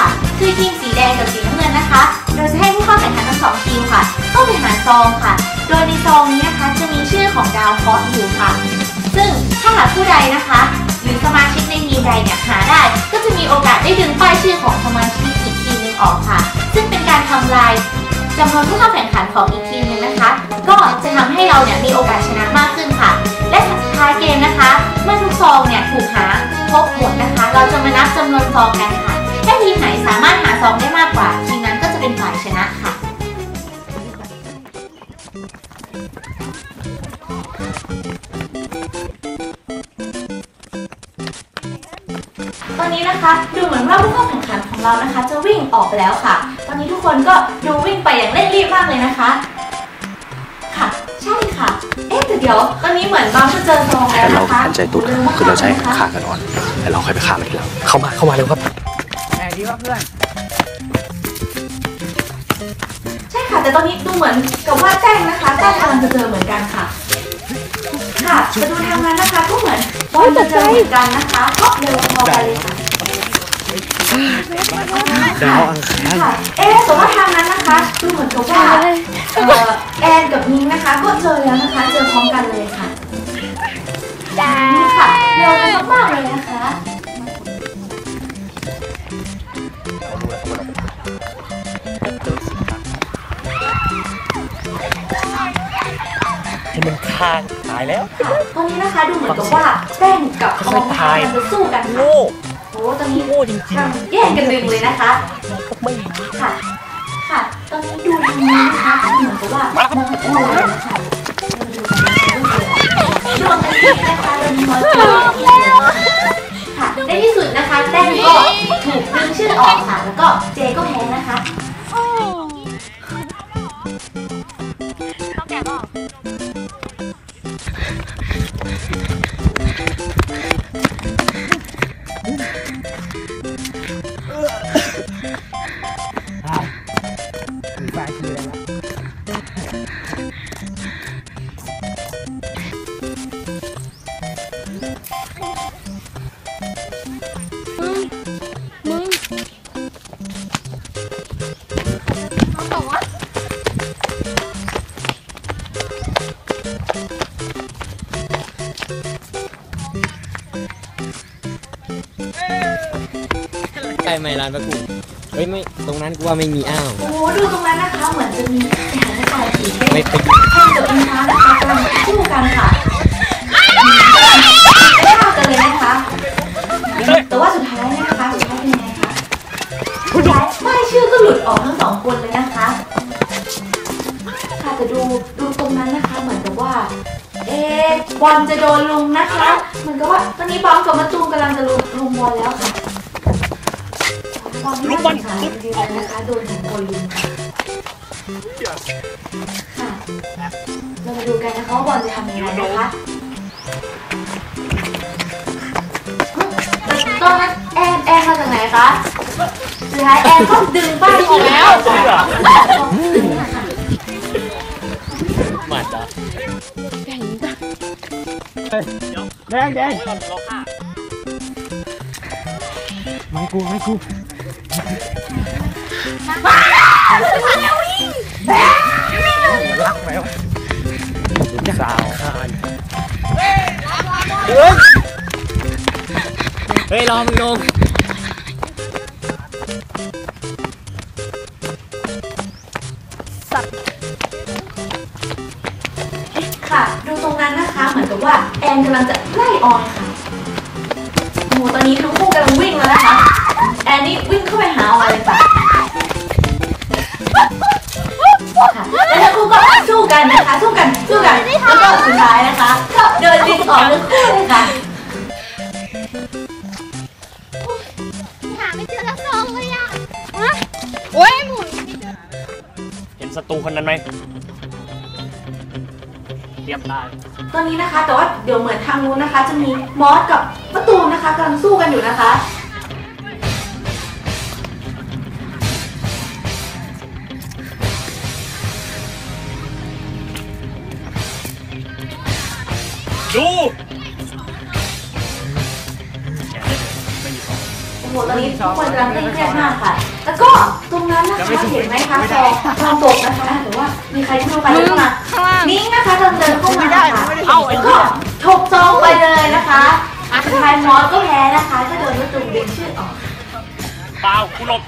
ค่ะ คือทีมสีแดงกับสีน้ำเงินนะคะ โดยจะให้ผู้เข้าแข่งขันทั้งสองทีมค่ะ เข้าไปหาซองค่ะ โดยในซองนี้นะคะจะมีชื่อของดาวเคราะห์อยู่ค่ะ ซึ่งถ้าหากผู้ใดนะคะ หรือสมาชิกในทีมใดเนี่ยหาได้ ก็จะมีโอกาสได้ดึงป้ายชื่อของสมาชิกอีกทีมหนึงออกค่ะ ซึ่งเป็นการทำลายจำนวนผู้เข้าแข่งขันของอีกทีมหนึงนะคะ ก็จะทำให้เราเนี่ยมีโอกาสชนะมากขึ้นค่ะ และท้ายเกมนะคะ เมื่อทุกซองเนี่ยถูกหาครบหมดนะคะ เราจะมานับจำนวนซองกันค่ะ ถ้าทีมไหนสามารถหาซองได้มากกว่า ทีมนั้นก็จะเป็นฝ่ายชนะค่ะ ตอนนี้นะคะดูเหมือนว่าผู้เข้าแข่งขันของเรานะคะ จะวิ่งออกไปแล้วค่ะ ตอนนี้ทุกคนก็ดูวิ่งไปอย่างเร่งรีบมากเลยนะคะ ค่ะ ใช่ค่ะ เอ๊ะแต่เดี๋ยว ตอนนี้เหมือนบางจะเจอซองแล้วแต่เรานะคะหันใจตุดคือเราใช้ขากันอ่อน แต่เราค่อยไปขามันทีหลังเข้ามาเข้ามาเร็วครับแหม ดีว่าเพื่อน ใช่ค่ะ แต่ตอนนี้ดูเหมือนกับว่าแจ้งนะคะแจ้งกำลังจะเจอเหมือนกันค่ะ ค่ะจะดูทางนั้นนะคะ ก็เหมือนบอลจะเจอเหมือนกันนะคะก็เร็วพอกันเลยค่ะดาวอังคารค่ะเอ๊ะแต่ว่าทางนั้นนะคะดูเหมือนกับว่าเอ่อแอนกับนิ้งนะคะ ก็เจอแล้วนะคะ เจอพร้อมกันเลยค่ะนี่ค่ะ เร็วกันมากๆเลยนะคะ ให้มันคางตายแล้วค่ะตอนนี้นะคะดูเหมือนกับว่าแป้งกับออมนะคะกำลังจะสู้กันค่ะโง่โอ้ตอนนี้โง่จริงทำแย่งกันดึงเลยนะคะๆไม่ค่ะค่ะตอนนี้ดูทางนี้นะคะเหมือนกับว่ามองโอ้ยนะคะดวงอันนี้นะคะเรามีมอสแล้วค่ะในที่สุดนะคะแต้มก็ถูกดึงชื่อออกค่ะแล้วก็เจก็แพ้นะคะ ร้านประกูเฮ้ยไม่ตรงนั้นกูว่าไม่มีอ้าว โอ้โหดูตรงนั้นนะคะ เหมือนจะมีสถานการณ์สีไม่แดงไปแท่งกับอินท้านะคะกำลังสู้กันค่ะไม่เข้ากันเลยนะคะ แต่ว่าสุดท้ายเนี่ยนะคะสุดท้ายเป็นยังไงคะสุดท้ายป้ายชื่อก็หลุดออกทั้งสองคนเลยนะคะ ค่ะแต่ดูดูตรงนั้นนะคะ เหมือนกับว่า เอ๊ะบอลจะโดนลุมนะคะ เหมือนกับว่าตอนนี้บอลกับมะตูมกำลังจะลุมลุมบอลแล้วค่ะ บอลไม่ได้ค่ะจริงๆนะคะโดนถึงคนลุมค่ะค่ะเรามาดูกันนะคะว่าบอลจะทำยังไงนะคะตอนนั้นแอนแอนมาจากไหนคะสุดท้ายแอนก็ดึงป้ายออกแล้วหมัดอะแดงแดงไม่กูไม่กู รักแล้วสาวคานเฮ้ยรอมึงลงค่ะ ดูตรงนั้นนะคะ เหมือนกับว่าแอนกำลังจะไล่ออนค่ะโอ้โหตอนนี้ทั้งคู่กำลังวิ่งแล้วนะคะ แอนนี่วิ่งเข้าไปหาออนเลยค่ะค่ะแล้วทั้งคู่ก็สู้กันนะคะสู้กันสู้กันแล้วก็สุดท้ายนะคะก็เดินวิ่งออกทั้งคู่เลยค่ะหาไม่เจอละซองเลยอะฮะโอ้ยหมุนเห็นศัตรูคนนั้นไหมเตรียมตายตอนนี้นะคะ แต่ว่าเดี๋ยวเหมือนทางนู้นนะคะ จะมีมอสกับประตูมนะคะกำลังสู้กันอยู่นะคะ ดูโหตอนนี้ทุกคนกำลังเครียดมากค่ะ แล้วก็ตรงนั้นนะคะเห็นไหมคะซองซองตกนะคะหรือว่ามีใครที่เข้าไปเข้ามาข้างล่างนิ้งนะคะเดินเดินเข้ามาค่ะแล้วก็ถกซองไปเลยนะคะสุดท้ายมอสก็แพ้นะคะถ้าโดนมะตูมดึงชื่อออกเปล่าคุณหลบ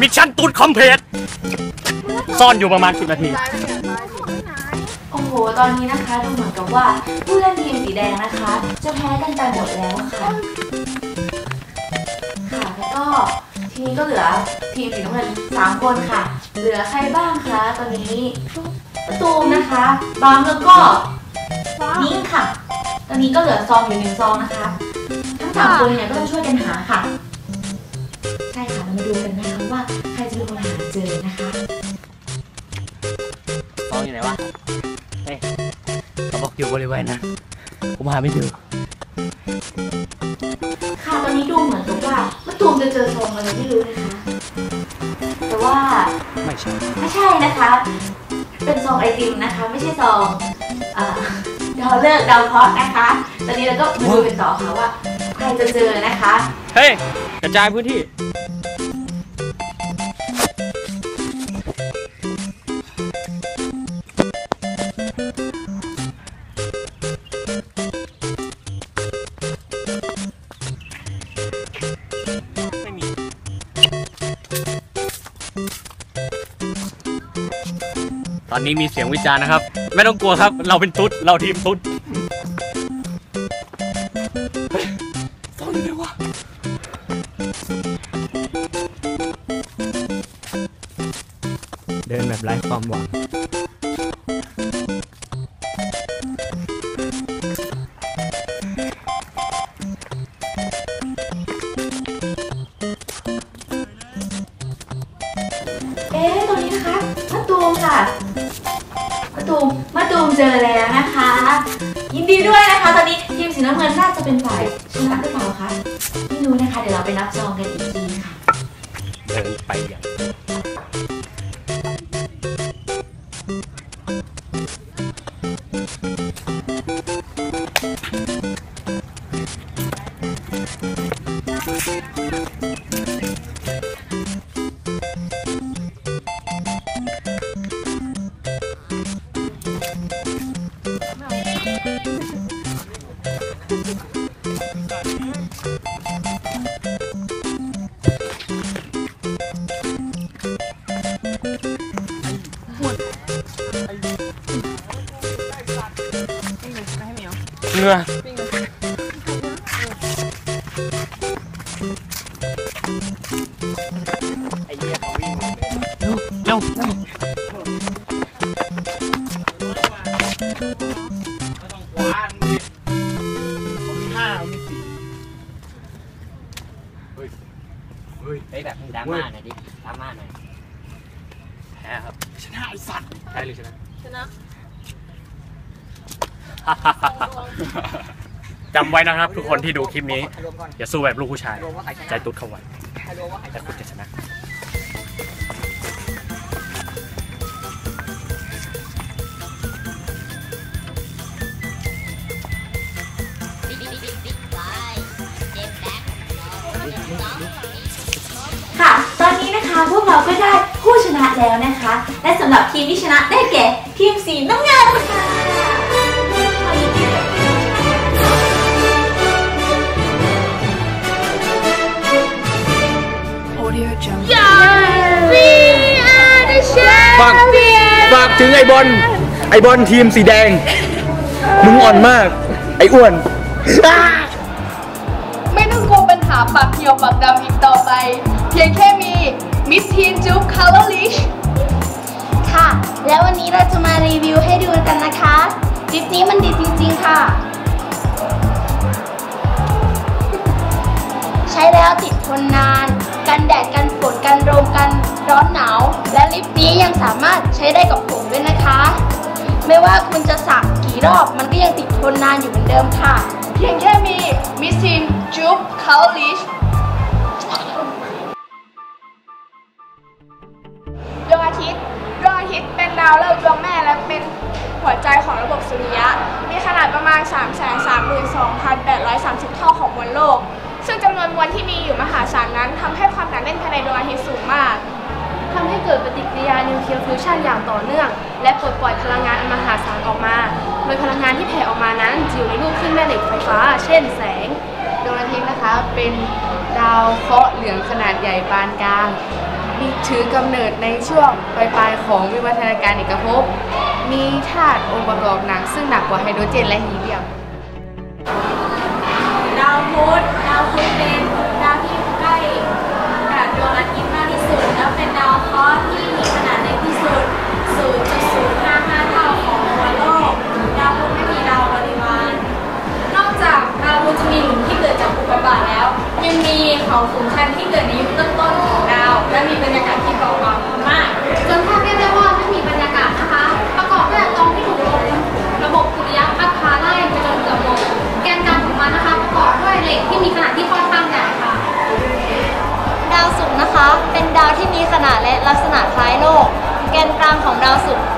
มิชชั่นตูดคอมเพลตซ่อนอยู่ประมาณ10นาที โอ้โห ตอนนี้นะคะดูเหมือนกับว่าผู้เล่นทีมสีแดงนะคะ จะแพ้กันไปหมดแล้วค่ะ ค่ะ แล้วก็ทีนี้ก็เหลือทีมสีน้ำเงินสามคนค่ะ เหลือใครบ้างคะตอนนี้ตูมนะคะบามแล้วก็นิ้งค่ะ ตอนนี้ก็เหลือซองอยู่หนึ่งซองนะคะ ทั้งสามคนเนี่ยก็ต้องช่วยกันหาค่ะ ใช่ค่ะ เรามาดูกันนะคะว่าใครจะเป็นคนหาเจอนะคะซองอยู่ไหนวะ เขาบอกอยู่บริเวณนั้นผมหาไม่เจอค่ะตอนนี้ดูเหมือนกับว่ามะตูมจะเจอซองอะไรไม่รู้นะคะ แต่ว่าไม่ใช่ไม่ใช่นะคะ เป็นซองไอติมนะคะ ไม่ใช่ซองเอ่อดาวเลิกษ์ดาวเคราะห์นะคะ ตอนนี้เราก็มาดูกันต่อค่ะว่าใครจะเจอนะคะ เฮ้ยกระจายพื้นที่ อนนี้มีเสียงวิจารณ์นะครับ ไม่ต้องกลัวครับ เราเป็นตุ๊ด เราทีมตุ๊ดเฮ้ยซ่อนอยู่ไหนวะเดินแบบไร้ความหวังเอ๊ะตรงนี้นะคะมะตูมค่ะมะ ตูมมะตูมเจอแล้วนะคะ ยินดีด้วยนะคะ ตอนนี้ทีมสีน้ำเงินน่าจะเป็นฝ่ายชนะหรือเปล่าคะไม่รู้นะคะ เดี๋ยวเราไปนับจองกันอีกที ดราม่าหน่อยดิดราม่าหน่อยแพ้ครับชนะไอสัตว์แพ้หรือชนะชนะจำไว้นะครับ ทุกคนที่ดูคลิปนี้ อย่าสู้แบบลูกผู้ชาย ใจตุ๊ดเข้าไว้แต่คุณจะชนะค่ะ เราก็ได้ผู้ชนะแล้วนะคะ และสำหรับทีมที่ชนะได้แก่ทีมสีน้ำเงินค่ะขอยินดีกับทีมที่ชนะฝากฝากถึงไอบอลไอบอลทีมสีแดง มึงอ่อนมาก ไออ้วน ไม่ต้องกลัวปัญหาปากเหี่ยวปากดำอีกต่อไป เพียงแค่มี มิสทีนจูบคาร์ลลิชค่ะ แล้ววันนี้เราจะมารีวิวให้ดูกันนะคะคลิปนี้มันดีจริง ๆ ค่ะ ใช้แล้วติดทนนาน กันแดดกันฝนกันลมกันร้อนหนาว และลิปนี้ยังสามารถใช้ได้กับผมด้วยนะคะ ไม่ว่าคุณจะสักกี่รอบมันก็ยังติดทนนานอยู่เหมือนเดิมค่ะ เพียงแค่มีมิสทีนจู ทิตย์ดวงอาทิตย์เป็นดาวฤกษ์ดวงแม่และเป็นหัวใจของระบบสุริยะ มีขนาดประมาณ3 3 0 0 0 32,830 เท่าของมวลโลก ซึ่งจำนวนมวลที่มีอยู่มหาศาลนั้นทำให้ความหนาแน่นภายในดวงอาทิตย์สูงมากทำให้เกิดปฏิกิริยานิวเคลียร์ฟิวชันอย่างต่อเนื่อง และปลดปล่อยพลังงานอันมหาศาลออกมา โดยพลังงานที่แผ่ออกมานั้นจะอยู่ในรูปขึ้นแม่เหล็กไฟฟ้า เช่นแสง ดวงอาทิตย์นะคะเป็นดาวเคราะห์เหลืองขนาดใหญ่ปานกลาง มีถือกำเนิดในช่วงปลายๆของวิวัฒนาการเอกภพ มีธาตุองค์ประกอบหนักซึ่งหนักกว่าไฮโดรเจนและฮีเลียม ดาวพุธดาวพุธ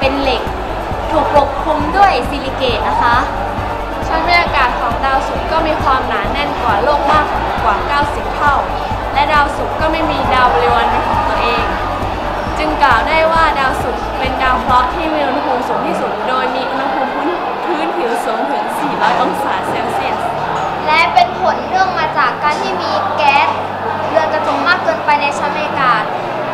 เป็นเหล็ก ถูกปกคลุมด้วยซิลิเกตนะคะ ชั้นบรรยากาศของดาวศุกร์ก็มีความหนาแน่นกว่าโลกมากกว่า 90 เท่า และดาวศุกร์ก็ไม่มีดาวบริวารเป็นของตัวเอง จึงกล่าวได้ว่าดาวศุกร์เป็นดาวเคราะห์ที่มีอุณหภูมิสูงที่สุด โดยมีอุณหภูมิพื้นพื้นผิวสูงถึง 400 องศาเซลเซียส และเป็นผลเรื่องมาจากการที่มีแก๊สเรือนกระจกมากเกินไปในชั้นบรรยากาศ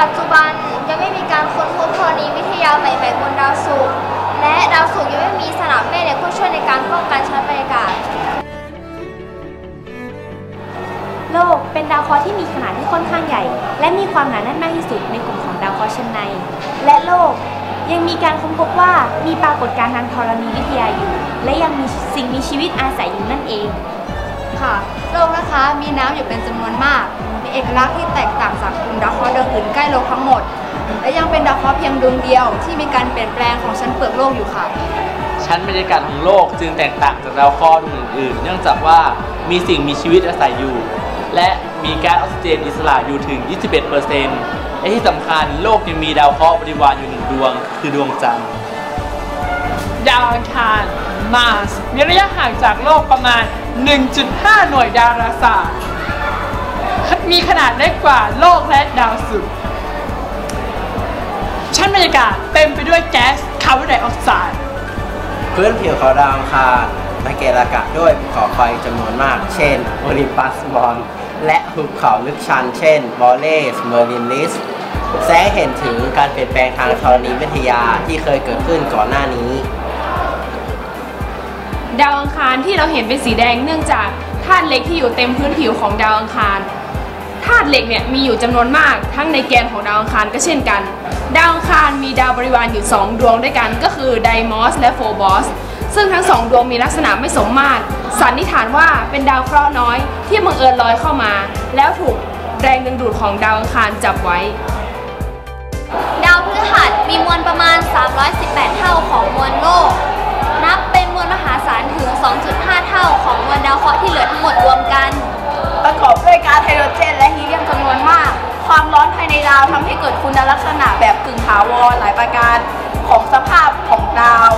ปัจจุบันยังไม่มีการค้นพบธรณีวิทยาใหม่ๆบนดาวศุกร์และดาวศุกร์ยังไม่มีสนามแม่เหล็กเพื่อช่วยในการป้องกันชั้นบรรยากาศ โลกเป็นดาวเคราะห์ที่มีขนาดที่ค่อนข้างใหญ่ และมีความหนาแน่นมากที่สุดในกลุ่มของดาวเคราะห์ชั้นใน และโลกยังมีการค้นพบว่ามีปรากฏการณ์ทางธรณีวิทยาอยู่ และยังมีสิ่งมีชีวิตอาศัยอยู่นั่นเองค่ะ โลกนะคะมีน้ำอยู่เป็นจำนวนมาก มีเอกลักษณ์ที่แตกต่างจากกลุ่มดาวเคราะห์ดวงอื่นใกล้โลกทั้งหมด และยังเป็นดาวเคราะห์เพียงดวงเดียวที่มีการเปลี่ยนแปลงของชั้นเปลือกโลกอยู่ค่ะ ชั้นบรรยากาศของโลกจึงแตกต่างจากดาวเคราะห์ดวงอื่นๆ เนื่องจากว่ามีสิ่งมีชีวิตอาศัยอยู่ และมีก๊าซออกซิเจนอิสระอยู่ถึง 21%และที่สำคัญโลกยังมีดาวเคราะห์บริวารอยู่หนึ่งดวง คือดวงจันทร์ดาวอังคารมาสมีระยะห่างจากโลกประมาณ 1.5 หน่วยดาราศาสตร์ มีขนาดเล็กกว่าโลกและดาวศุกร์ชั้นบรรยากาศเต็มไปด้วยแก๊สคาร์บอนไดออกไซด์พื้นผิวของดาวอังคารสังเกตอากาศด้วยภูเขาไฟจำนวนมาก เช่นโอลิมปัสบอนและภูเขาลึกชัน เช่นบอลเลสเมอร์ลินลิสแสงเห็นถึงการเปลี่ยนแปลงทางธรณีวิทยาที่เคยเกิดขึ้นก่อนหน้านี้ ดาวอังคารที่เราเห็นเป็นสีแดงเนื่องจากธาตุเหล็กที่อยู่เต็มพื้นผิวของดาวอังคารธาตุเหล็กเนี่ยมีอยู่จำนวนมากทั้งในแกนของดาวอังคารก็เช่นกัน ดาวอังคารมีดาวบริวารอยู่ 2 ดวงด้วยกัน ก็คือไดมอสและโฟบอสซึ่งทั้งสองดวงมีลักษณะไม่สมมาตรสันนิษฐานว่าเป็นดาวเคราะห์น้อย ที่บังเอิญลอยเข้ามา แล้วถูกแรงดึงดูดของดาวอังคารจับไว้ ดาวพฤหัสมีมวลประมาณ 318 เท่าของมวลโลกาวรหลายประการของสภาพของดาว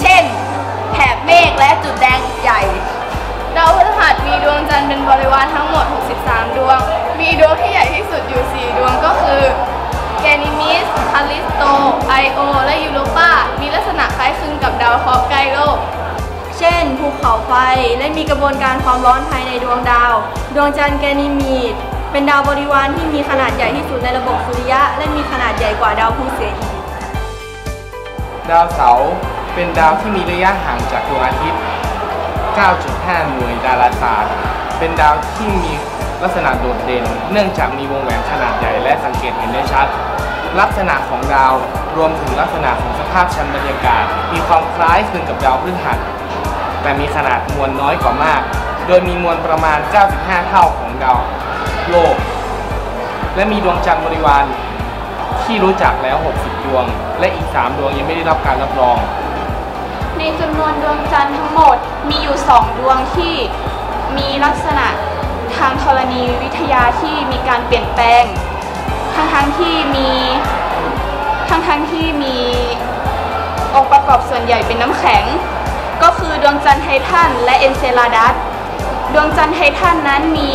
เช่น แถบเมฆและจุดแดงใหญ่ ดาวพฤหัสมีดวงจันทร์เป็นบริวารทั้งหมด 63 ดวง มีดวงที่ใหญ่ที่สุดอยู่ 4 ดวงก็คือแกนิมิสคาลิสโต ไอโอ และยูโรปามีลักษณะคล้ายคลึงกับดาวเคราะห์ใกล้โลก เช่น ภูเขาไฟ และมีกระบวนการความร้อนภายในดวงดาว ดวงจันทร์แกนิมีดเป็นดาวบริวารที่มีขนาดใหญ่ที่สุดในระบบสุริยะ และมีขนาดใหญ่กว่าดาวพุธเสียอีก ดาวเสาร์เป็นดาวที่มีระยะห่างจากดวงอาทิตย์ 9.5 หน่วยดาราศาสตร์ เป็นดาวที่มีลักษณะโดดเด่น เนื่องจากมีวงแหวนขนาดใหญ่และสังเกตเห็นได้ชัด ลักษณะของดาวรวมถึงลักษณะของสภาพชั้นบรรยากาศ มีความคล้ายคลึงกับดาวพฤหัส แต่มีขนาดมวลน้อยกว่ามาก โดยมีมวลประมาณ 95 เท่าของดาวโลก และมีดวงจันทร์บริวาร ที่รู้จักแล้ว 60 ดวง และอีก 3 ดวงยังไม่ได้รับการรับรอง ในจำนวนดวงจันทร์ทั้งหมดมีอยู่สองดวงที่มีลักษณะทางธรณีวิทยาที่มีการเปลี่ยนแปลง ทั้งทั้งๆที่มีทั้งทั้งๆที่มีองค์ประกอบส่วนใหญ่เป็นน้ำแข็ง ก็คือดวงจันทร์ไททันและเอนเซลาดัส ดวงจันทร์ไททันนั้นมี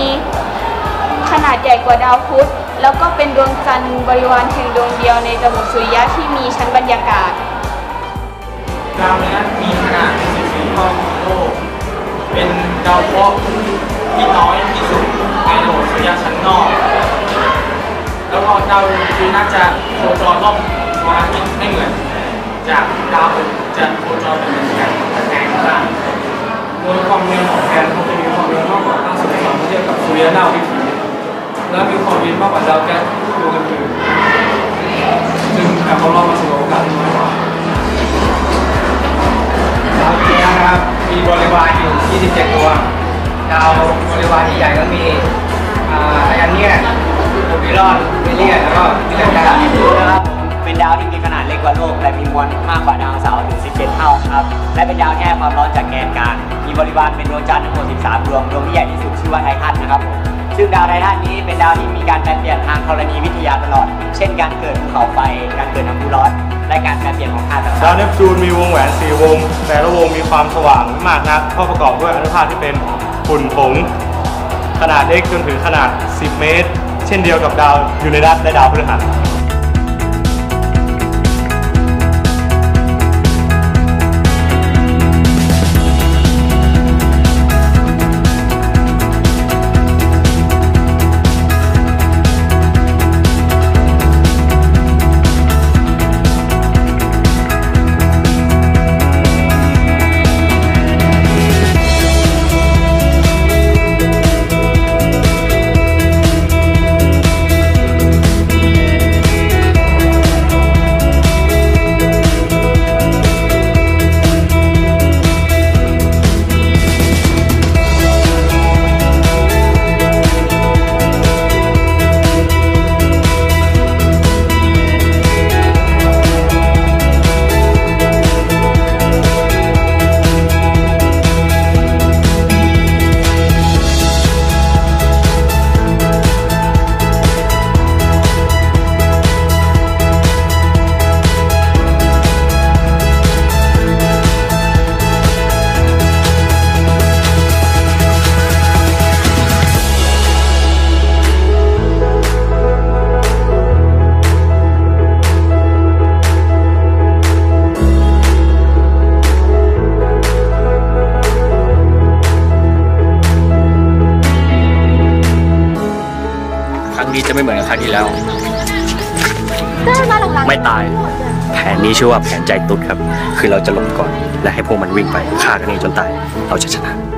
ขนาดใหญ่กว่าดาวพุธ แล้วก็เป็นดวงจันทร์บริวารเพียงดวงเดียวในระบบสุริยะที่มีชั้นบรรยากาศ ดาวนี้มีขนาด14เท่าของโลก เป็นดาวเคราะห์ที่น้อยที่สุดในระบบสุริยะชั้นนอก แล้วก็ดาวคือน่าจะโคจรรอบดวงอาทิตย์ไม่เหมือน จากดาวอื่นจะโคจรเป็นเหมือนกันแคงข้างโดยความเร็วของแกนเขาจะมีความเร็วมากกว่า52เมื่อเทียบกับสุริยะดาววิถี และมีความเร็วมากกว่าดาวแก๊สดวงอื่นๆจึงการเข้ารอบมาสู่อกาศที่น้อยกว่าดาวเทียนะครับ มีบริวารอยู่ 27 ตัว ดาวบริวารที่ใหญ่ก็มีอาไออันเนียโอบิรอนเวเลียนแล้วก็มิเลนดานะครับเป็นดาวที่มีขนาดเล็กกว่าโลก แต่มีมวลมากกว่าดาวเสาร์ถึง 17 เท่าครับ และเป็นดาวที่ความร้อนจากแกนกลาง มีบริวารเป็นดวงจันทร์ทั้งหมด 13 ดวง ดวงที่ใหญ่ที่สุดชื่อว่าไททันนะครับผม ซึ่งดาวไททันนี้เป็นดาวที่มีการแปรเปลี่ยนทางธรณีวิทยาตลอด เช่นการเกิดภูเขาไฟ การเกิดน้ำพุร้อน และการแปรเปลี่ยนของธาตุต่างๆดาวเนปจูนมีวงแหวน4วง แต่ละวงมีความสว่างไม่มากนักเพราะประกอบด้วยอนุภาคที่เป็นฝุ่นผงขนาดเล็กจนถึงขนาด 10 เมตร เช่นเดียวกับดาวยูเรนัสและดาวพฤหัส ที่ชื่อว่าแผนใจตุ๊ดครับ คือเราจะหลบก่อน และให้พวกมันวิ่งไปฆ่ากันเองจนตาย เราจะชนะ